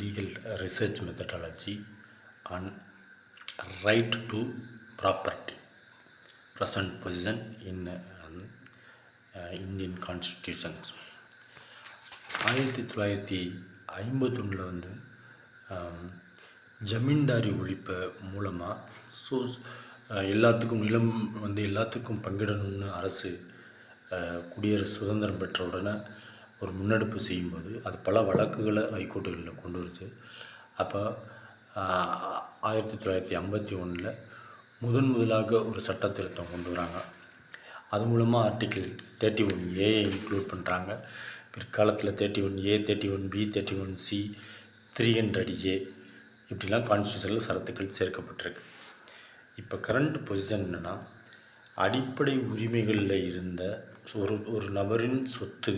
legal research methodology on right to property present position in um, uh, Indian constitutions. ஆயிரத்தி தொள்ளாயிரத்தி ஐம்பத்தொன்னில் வந்து um, zamindari ஒழிப்பு மூலமாக ஸோ uh, எல்லாத்துக்கும் நிலம் வந்து எல்லாத்துக்கும் பங்கிடணும்னு அரசு uh, குடியரசு சுதந்திரம் பெற்ற உடனே ஒரு முன்னெடுப்பு செய்யும்போது அது பல வழக்குகளை ஹைகோர்ட்டுகளில் கொண்டு வருது. அப்போ ஆயிரத்தி தொள்ளாயிரத்தி ஐம்பத்தி ஒன்றில் முதன் முதலாக ஒரு சட்ட திருத்தம் கொண்டு வராங்க. அது மூலமாக article thirty one A include பண்ணுறாங்க பிற்காலத்தில் thirty one A thirty one B thirty one C three hundred A இப்படிலாம் கான்ஸ்டியூஷனில் சரத்துக்கள் சேர்க்கப்பட்டிருக்கு. இப்போ கரண்ட் பொசிஷன் என்னென்னா அடிப்படை உரிமைகளில் இருந்த ஒரு ஒரு நபரின் சொத்து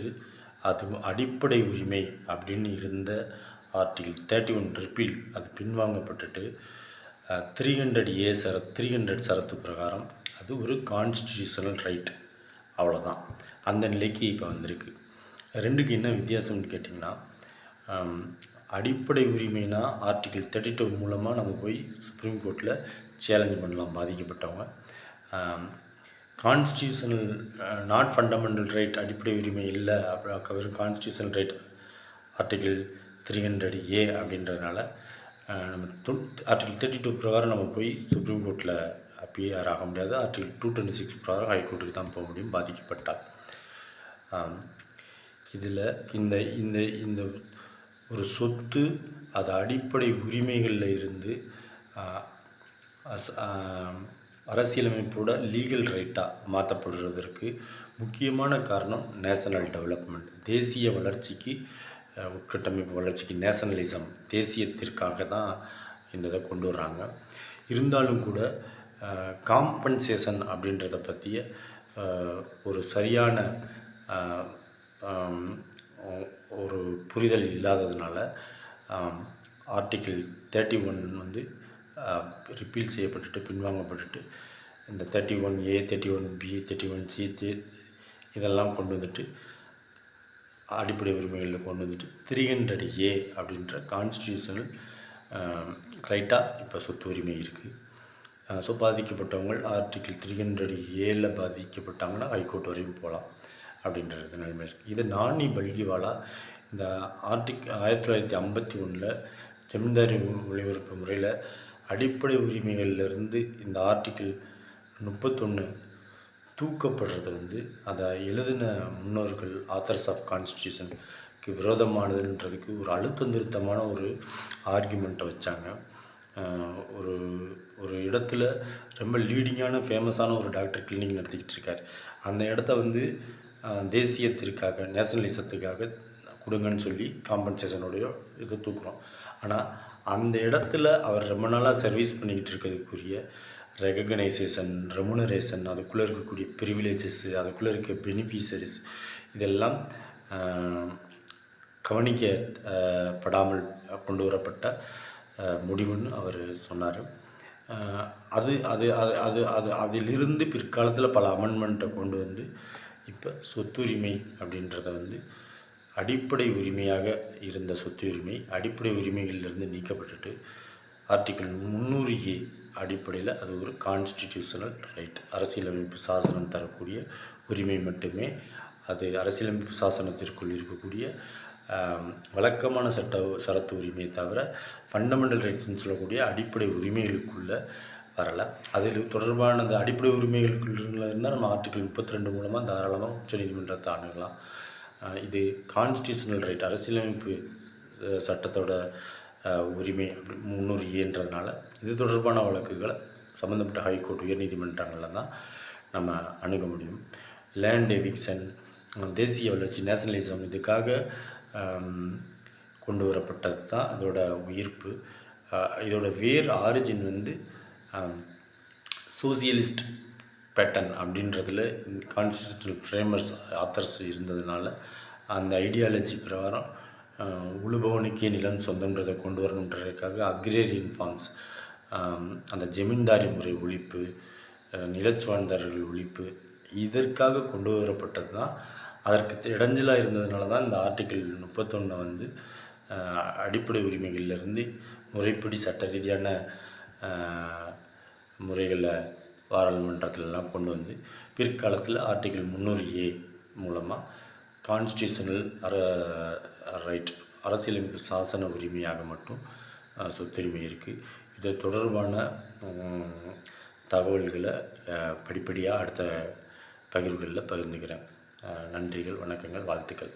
அது அடிப்படை உரிமை அப்படின்னு இருந்த ஆர்டிகிள் தேர்ட்டி ஒன் ட்ரிப்பில் அது பின்வாங்கப்பட்டுட்டு த்ரீ ஹண்ட்ரட் ஏ சர த்ரீ ஹண்ட்ரட் சரத்து பிரகாரம் அது ஒரு கான்ஸ்டிடியூஷனல் ரைட் அவ்வளோதான் அந்த நிலைக்கு இப்போ வந்திருக்கு. ரெண்டுக்கு என்ன வித்தியாசம்னு கேட்டிங்கன்னா அடிப்படை உரிமைனா ஆர்டிகிள் தேர்ட்டி டூ மூலமாக நம்ம போய் சுப்ரீம் கோர்ட்டில் சேலஞ்ச் பண்ணலாம் பாதிக்கப்பட்டவங்க. கான்ஸ்டியூஷனல் நாட் ஃபண்டமெண்டல் ரைட் அடிப்படை உரிமை இல்லை அப்படி வெறும் constitutional right article three hundred A அப்படின்றதுனால நம்ம தொ ஆர்டிகிள் தேர்ட்டி டூ பிரகாரம் நம்ம போய் சுப்ரீம் கோர்ட்டில் அப்பியர் ஆக முடியாது. ஆர்டிகிள் டூ டுவெண்ட்டி சிக்ஸ் பிரகாரம் ஹைகோர்ட்டுக்கு தான் போக முடியும். பாதிக்கப்பட்டால். இதில் இந்த இந்த இந்த ஒரு சொத்து அது அடிப்படை உரிமைகளில் இருந்து அரசியலமைப்போட லீகல் ரைட்டாக மாற்றப்படுறதற்கு முக்கியமான காரணம் நேஷனல் டெவலப்மெண்ட் தேசிய வளர்ச்சிக்கு உட்கட்டமைப்பு வளர்ச்சிக்கு நேஷனலிசம் தேசியத்திற்காக தான் இந்த இதை கொண்டு வர்றாங்க. இருந்தாலும் கூட காம்பன்சேஷன் அப்படின்றத பற்றிய ஒரு சரியான ஒரு புரிதல் இல்லாததுனால ஆர்டிக்கிள் தேர்ட்டி ஒன் வந்து ரிப்பீல் செய்யப்பட்டுட்டு பின்வாங்கப்பட்டுட்டு இந்த thirty one A thirty one B thirty one C இதெல்லாம் கொண்டு வந்துட்டு அடிப்படை உரிமைகளில் கொண்டு வந்துட்டு த்ரீ ஹண்ட்ரட் ஏ அப்படின்ற கான்ஸ்டியூஷனல் ரைட்டாக இப்போ சொத்து உரிமை இருக்குது ஸோ பாதிக்கப்பட்டவங்க ஆர்டிக்கிள் த்ரீ ஹண்ட்ரட் ஏல பாதிக்கப்பட்டாங்கன்னா ஹைகோர்ட் வரையும் போகலாம் அப்படின்றது நிலைமை இருக்குது இது நானி பல்கிவாலா இந்த ஆர்டிக் ஆயிரத்தி தொள்ளாயிரத்தி ஐம்பத்தி ஒன்றில் ஜமீன்தாரி ஒளிபரப்பு முறையில் அடிப்படை உரிமைகள்லேருந்து இந்த ஆர்டிக்கிள் முப்பத்தொன்று தூக்கப்படுறது வந்து அதை எழுதின முன்னோர்கள் ஆத்தர்ஸ் ஆஃப் கான்ஸ்டியூஷனுக்கு விரோதமானதுன்றதுக்கு ஒரு அழுத்தம் திருத்தமான ஒரு ஆர்கியூமெண்ட்டை வச்சாங்க. ஒரு ஒரு இடத்துல ரொம்ப லீடிங்கான ஃபேமஸான ஒரு டாக்டர் கிளினிக் நடத்திக்கிட்டு இருக்கார். அந்த இடத்த வந்து தேசியத்திற்காக நேஷனலிசத்துக்காக கொடுங்கன்னு சொல்லி காம்பன்சேஷனுடைய இது தூக்குறோம். ஆனால் அந்த இடத்துல அவர் ரொம்ப நாளாக சர்வீஸ் பண்ணிக்கிட்டு இருக்கிறதுக்குரிய ரெகக்னைசேஷன் ரெமுனரேஷன் அதுக்குள்ளே இருக்கக்கூடிய ப்ரிவிலேஜஸ் அதுக்குள்ளே இருக்க பெனிஃபிஷரிஸ் இதெல்லாம் கவனிக்க படாமல் கொண்டு வரப்பட்ட முடிவுன்னு அவர் சொன்னார். அது அது அது அது அது அதிலிருந்து பிற்காலத்தில் பல அமெண்ட்மெண்ட்டை கொண்டு வந்து இப்போ சொத்துரிமை அப்படின்றத வந்து அடிப்படை உரிமையாக இருந்த சொத்து உரிமை அடிப்படை உரிமைகளிலிருந்து நீக்கப்பட்டுட்டு ஆர்டிகிள் முந்நூறு ஏ அடிப்படையில் அது ஒரு கான்ஸ்டிடியூஷனல் ரைட் அரசியலமைப்பு சாசனம் தரக்கூடிய உரிமை மட்டுமே. அது அரசியலமைப்பு சாசனத்திற்குள் இருக்கக்கூடிய வழக்கமான சட்ட சரத்து உரிமையை தவிர ஃபண்டமெண்டல் ரைட்ஸ்னு சொல்லக்கூடிய அடிப்படை உரிமைகளுக்குள்ளே வரலை. அதில் தொடர்பான அந்த அடிப்படை உரிமைகளுக்குள்ள இருந்தால் நம்ம ஆர்டிகிள் முப்பத்தி ரெண்டு மூலமாக தாராளமாக உச்சநீதிமன்றத்தை அணுகலாம் இது கான்ஸ்டியூஷனல் ரைட் அரசியலமைப்பு சட்டத்தோட உரிமை அப்படி முன்னூறு ஏன்றதுனால இது தொடர்பான வழக்குகளை சம்மந்தப்பட்ட ஹைகோர்ட் உயர்நீதிமன்றங்களில் தான் நம்ம அணுக முடியும். லேண்ட் எவிக்ஷன் தேசிய வளர்ச்சி நேஷனலிசம் இதுக்காக கொண்டு வரப்பட்டது தான் அதோட உயிர்ப்பு. இதோட வேர் ஆரிஜின் வந்து சோசியலிஸ்ட் பேட்டர்ன் அப்படின்றதுல கான்ஸ்டியூஷனல் ஃப்ரேமர்ஸ் ஆத்தர்ஸ் இருந்ததுனால அந்த ஐடியாலஜி பிரகாரம் உழுபவனுக்கே நிலம் சொந்தன்றதை கொண்டு வரணுன்றதுக்காக அக்ரேரியன் ஃபார்ம்ஸ் அந்த ஜமீன்தாரி முறை ஒழிப்பு நிலச்சுவாழ்ந்தார்கள் ஒழிப்பு இதற்காக கொண்டு வரப்பட்டது தான் அதற்கு இடைஞ்சலாக இருந்ததுனால தான் இந்த ஆர்டிக்கிள் முப்பத்தொன்னை வந்து அடிப்படை உரிமைகளிலிருந்து முறைப்படி சட்ட ரீதியான முறைகளை பாராளுமன்றத்திலலாம் கொண்டு வந்து பிற்காலத்தில் ஆர்டிகிள் முந்நூறு ஏ மூலமாக கான்ஸ்டியூஷனல் அர ரைட் அரசியலமைப்பு சாசன உரிமையாக மட்டும் சொத்துரிமை இருக்குது இது தொடர்பான தகவல்களை படிப்படியாக அடுத்த பகிர்வுகளில் பகிர்ந்துக்கிறேன். நன்றிகள் வணக்கங்கள் வாழ்த்துக்கள்.